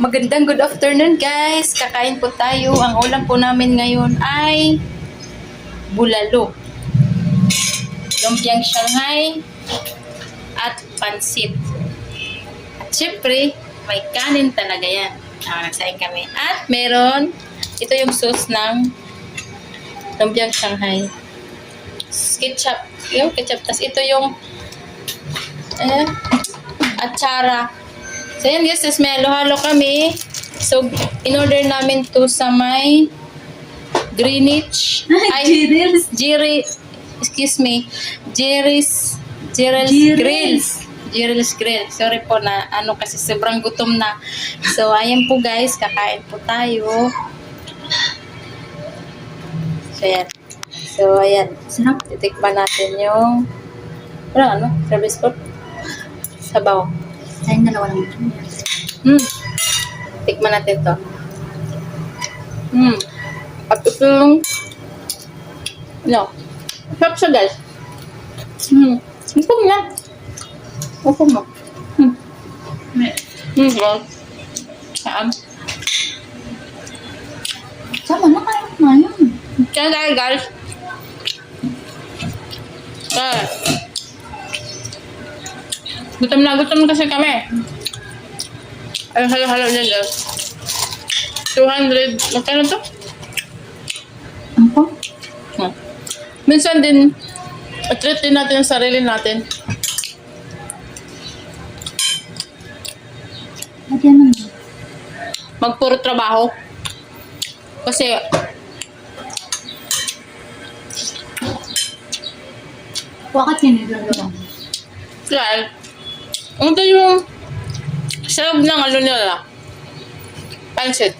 Magandang good afternoon guys. Kakain po tayo. Ang ulam po namin ngayon ay bulalo. Lumpiang Shanghai at pansit. At syempre, may kanin talaga yan. Ah, kami. At meron, ito yung sauce ng lumpiang Shanghai. Ketchup. Yung ketchup. Tapos ito yung eh, atsara. So, yan guys, tapos may halo-halo kami. So, in-order namin to sa may Greenwich. Ay, Jirils. Jerry, excuse me, Jerry's, Jerry's Jerry's. Grills. Jerry's Grill. Sorry po na ano kasi sobrang gutom na. So, ayan po guys, kakain po tayo. So, ayan. So, ayan. Sarap. Titikman natin yung ano, ano? Service food? Sabaw. Tayong dalawa lang ito. Hmm. Tikman natin to. Hmm. At ito yung ano, sarap siya guys. Hmm. Mo na. Upo mo. Hmm. Hmm, guys. Saan? Sama na kayo na yun. Kaya tayo guys. Gutom na gutom kasi kami. Ay, halo-halo niya guys. 200, magkano to? Ano po? Hmm. Minsan din, treat din natin yung sarili natin. Mo na. Magpuro trabaho. Kasi, Bakit yun nilalawa? Dahil, ito yung sarap ng ano nila. Pansit.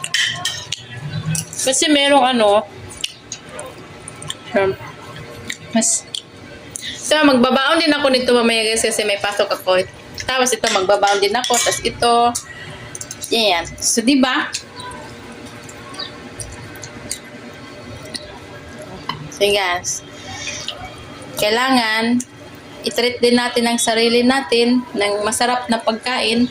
Kasi merong ano, um, mas, so magbabaon din ako nito mamaya guys kasi may pasok ako. Tapos ito magbabaon din ako. Tapos ito, yan. So, di ba? So, guys. Kailangan, i-treat din natin ang sarili natin ng masarap na pagkain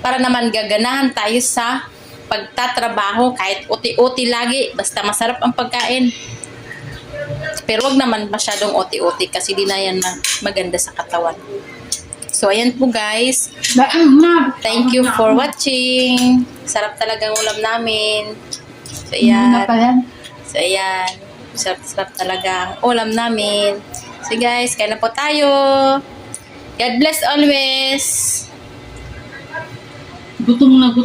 para naman gaganahan tayo sa pagtatrabaho kahit uti-uti lagi basta masarap ang pagkain pero wag naman masyadong uti-uti kasi di na yan maganda sa katawan so ayan po guys thank you for watching sarap talagang ulam namin so Ano ayan yan? So, ayan. Sarap-sarap talaga ang ulam namin. So, guys, kain na po tayo. God bless always. Gutom na gutom.